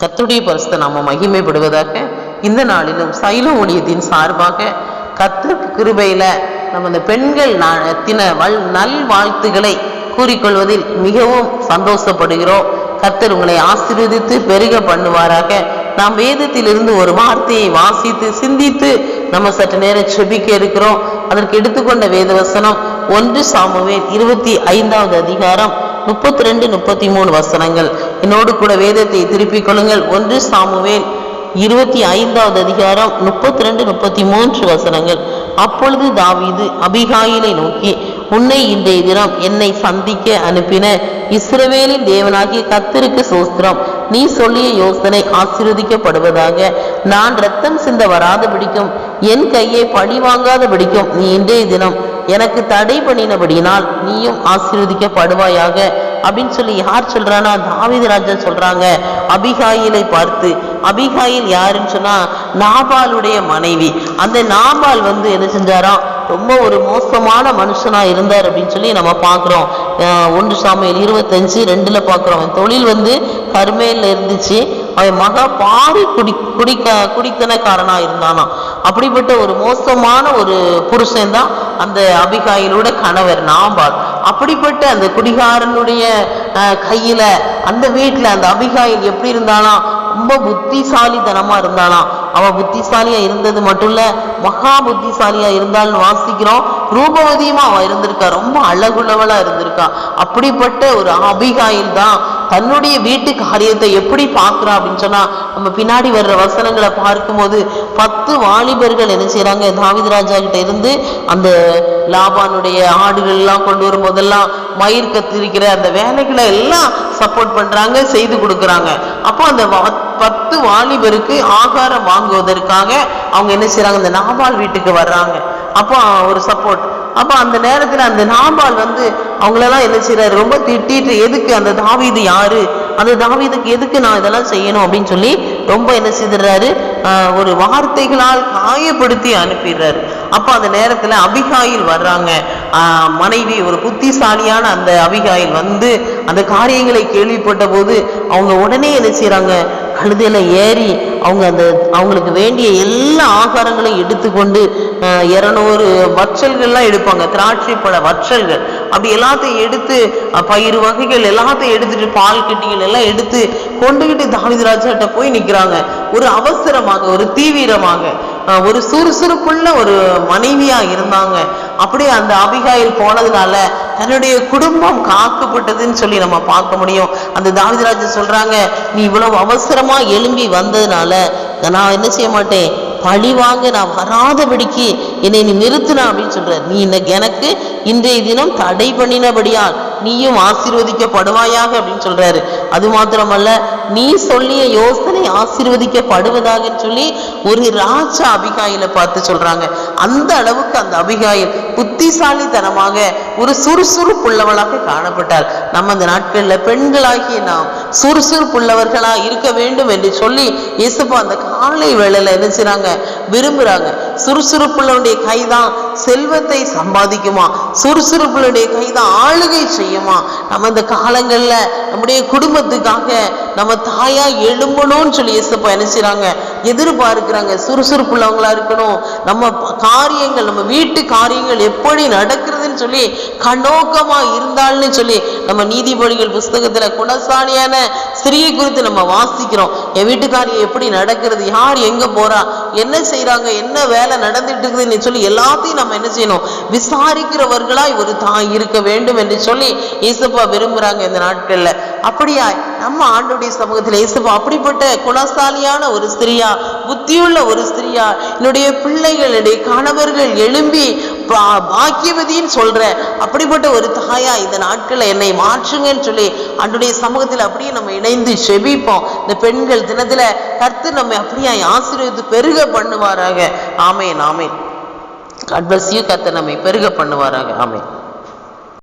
கத்துடைய பரிசுத்த நாம மகிமைப்படுவதாக இந்த நாளிலும் சைல ஊழியத்தின் சார்பாக கத்திற்கு கிருபையில நம்ம இந்த பெண்கள் தின வல் நல் வாழ்த்துக்களை கூறிக்கொள்வதில் மிகவும் சந்தோஷப்படுகிறோம். கத்தர் உங்களை ஆசீர்வதித்து பெருக பண்ணுவாராக. நாம் வேதத்திலிருந்து ஒரு வார்த்தையை வாசித்து சிந்தித்து நம்ம சற்று நேரம் செபிக்க இருக்கிறோம். அதற்கு எடுத்துக்கொண்ட வேத வசனம் ஒன்று சாமுவேல் இருபத்தி ஐந்தாவது அதிகாரம் முப்பத்தி ரெண்டு முப்பத்தி மூணு வசனங்கள். என்னோடு கூட வேதத்தை திருப்பிக் கொள்ளுங்கள். ஒன்று சாமுவேல் இருபத்தி ஐந்தாவது அதிகாரம் முப்பத்தி ரெண்டு முப்பத்தி மூன்று வசனங்கள். அப்பொழுது தாவீது அபிகாயிலை நோக்கி உன்னை இன்றைய தினம் என்னை சந்திக்க அனுப்பின இஸ்ரவேலின் தேவனாகிய கத்தருக்கு சோஸ்திரம் நீ சொல்லிய யோசனை ஆசீர்வதிக்கப்படுவதாக. நான் ரத்தம் சிந்த வராத பிடிக்கும் என் கையை பழி வாங்காத பிடிக்கும் நீ இன்றைய தினம் எனக்கு தடை பண்ணினபடியினால் நீயும் ஆசீர்வதிக்கப்படுவாயாக அப்படின்னு சொல்லி யார் சொல்றானா தாவீது ராஜா சொல்றாங்க. அபிகாயிலை பார்த்து அபிகாயில் யாருன்னு சொன்னா நாபாலுடைய மனைவி. அந்த நாபால் வந்து என்ன செஞ்சாராம் ரொம்ப ஒரு மோசமான மனுஷனா இருந்தார் அப்படின்னு சொல்லி நம்ம பார்க்குறோம். ஒன்று சாமியல் இருபத்தஞ்சு ரெண்டுல பார்க்குறோம். தொழில் வந்து கர்மேல இருந்துச்சு. அவன் மகா பாரி குடி குடிக்க குடித்தனக்காரனா இருந்தானாம் அப்படிப்பட்ட ஒரு மோசமான ஒரு புருஷன் தான் அந்த அபிகாயிலோட கணவர் நாம்பால் அப்படிப்பட்ட அந்த குடிகாரனுடைய கையில அந்த வீட்டுல அந்த அபிகாயில் எப்படி இருந்தாலாம் ரொம்ப புத்திசாலித்தனமா இருந்தாலாம் அவ புத்திசாலியா இருந்தது மட்டும் இல்ல மகா புத்திசாலியா இருந்தால்னு வாசிக்கிறோம். ரூபவதியுமா அவ இருந்திருக்கா? ரொம்ப அழகுள்ளவளா இருந்திருக்கா. அப்படிப்பட்ட ஒரு அபிகாயில் தான் தன்னுடைய வீட்டு காரியத்தை எப்படி பார்க்குறா அப்படின்னு சொன்னால் நம்ம பின்னாடி வர்ற வசனங்களை பார்க்கும்போது பத்து வாலிபர்கள் என்ன செய்கிறாங்க தாவீது ராஜா கிட்ட இருந்து அந்த லாபானுடைய ஆடுகள் எல்லாம் கொண்டு வரும் போதெல்லாம் மயிர் கத்திரிக்கிற அந்த வேலைகளை எல்லாம் சப்போர்ட் பண்ணுறாங்க செய்து கொடுக்குறாங்க. அப்போ அந்த பத்து வாலிபருக்கு ஆகாரம் வாங்குவதற்காக அவங்க என்ன செய்கிறாங்க இந்த நாபால் வீட்டுக்கு வர்றாங்க. அப்போ ஒரு சப்போர்ட் அப்போ அந்த நேரத்தில் அந்த நாபால் வந்து அவங்களெல்லாம் என்ன செய்கிறாரு ரொம்ப திட்டிட்டு எதுக்கு? அந்த தாவீது யாரு? அந்த தாவீதுக்கு எதுக்கு நான் இதெல்லாம் செய்யணும்? அப்படின்னு சொல்லி ரொம்ப என்ன செய்துடுறாரு? ஒரு வார்த்தைகளால் காயப்படுத்தி அனுப்பிடுறாரு. அப்போ அந்த நேரத்தில் அபிகாயில் வர்றாங்க. மனைவி ஒரு புத்திசாலியான அந்த அபிகாயில் வந்து அந்த காரியங்களை கேள்விப்பட்ட போது அவங்க உடனே என்ன செய்கிறாங்க கழுதையில் ஏறி அவங்க அந்த அவங்களுக்கு வேண்டிய எல்லா ஆகாரங்களையும் எடுத்துக்கொண்டு இரநூறு வற்றல்கள்லாம் எடுப்பாங்க. திராட்சை பழ வற்றல்கள். அப்படி எல்லாத்தையும் எடுத்து பயிறு வகைகள் எல்லாத்தையும் எடுத்துட்டு பால் கட்டிகள் எல்லாம் எடுத்து கொண்டுகிட்டு தாமிதராஜாட்ட போய் நிற்கிறாங்க ஒரு அவசரமாக ஒரு தீவிரமாக. ஒரு சுறுசுறுப்புள்ள ஒரு மனைவியாக இருந்தாங்க. அப்படியே அந்த அபிகாயில் போனதுனால தன்னுடைய குடும்பம் காக்கப்பட்டதுன்னு சொல்லி நம்ம பார்க்க முடியும். அந்த தாவிதராஜா சொல்றாங்க நீ இவ்வளவு அவசரமா எழும்பி வந்ததுனால நான் என்ன செய்ய மாட்டேன்? பழி வாங்க நான் வராதபடிக்கு என்னை நீ நிறுத்தினா அப்படின்னு சொல்ற நீ இன்னைக்கு எனக்கு இன்றைய தினம் தடை பண்ணினபடியால் நீயும் ஆசீர்வதிக்கப்படுவாயாக? அப்படின்னு சொல்றாரு. அது மாத்திரமல்ல நீ சொல்லிய யோசனை ஆசீர்வதிக்கப்படுவதாக சொல்லி ஒரு ராஜா அபிகாயில பார்த்து சொல்றாங்க. அந்த அளவுக்கு அந்த அபிகாயில் புத்திசாலித்தனமாக ஒரு சுறுசுறுப்புள்ளவளாக காணப்பட்டார் நம்ம அந்த நாட்களில் பெண்களாகிய நாம் சுறுசுறுப்புள்ளவர்களா இருக்க வேண்டும் என்று சொல்லி இயேசுப்பா அந்த காலை வேளையில என்ன செய்றாங்க? விரும்புறாங்க. சுறுசுறுப்புள்ளவனுடைய கைதான் செல்வத்தை சம்பாதிக்குமா? சுறுசுறுப்புடைய கைதான் ஆளுகை செய்யுமா? நம்ம இந்த காலங்களில் நம்முடைய குடும்பத்துக்காக நம்ம தாயா எழும்பணும்னு சொல்லி இயேசப்பா என்ன எதிர்பார்க்கிறாங்க. சுறுசுறுப்புள்ளவங்களா இருக்கணும். நம்ம காரியங்கள் நம்ம வீட்டு காரியங்கள் எப்படி சொல்லி கண்ணோக்கமா இருந்தாள்னு சொல்லி நம்ம நீதிபதிகள் புஸ்தகத்துல குணசாலியான ஸ்திரியை குறித்து நம்ம வாசிக்கிறோம். என் வீட்டுக்காரி எப்படி நடக்கிறது? யார் எங்க போறா? என்ன செய்யறாங்க என்ன வேலை நடந்துட்டு இருக்குதுன்னு சொல்லி எல்லாத்தையும் நம்ம என்ன செய்யணும்? விசாரிக்கிறவர்களாய் ஒரு தாய் இருக்க வேண்டும் என்று சொல்லி இயேசுப்பா விரும்புறாங்க இந்த நாட்கள்ல. அப்படியா? நம்ம ஆண்டுடைய சமூகத்தில் இயேசுப்பா அப்படிப்பட்ட குணசாலியான ஒரு ஸ்திரியா? புத்தியுள்ள ஒரு ஸ்திரியா? என்னுடைய பிள்ளைகள் என்னுடைய கணவர்கள் எழும்பி பாக்கியவதின்னு சொல்ற அப்படிப்பட்ட ஒரு தாயா இந்த நாட்களில் என்னை மாற்றுங்கன்னு சொல்லி அன்றைய சமூகத்தில் அப்படியே நம்ம இணைந்து செபிப்போம். இந்த பெண்கள் தினத்துல கர்த்து நம்மை அப்படியே ஆசீர்வதித்து பெருக பண்ணுவாராக. Amen amen. God bless you நம்மை பெருக பண்ணுவாராக. ஆமேன்.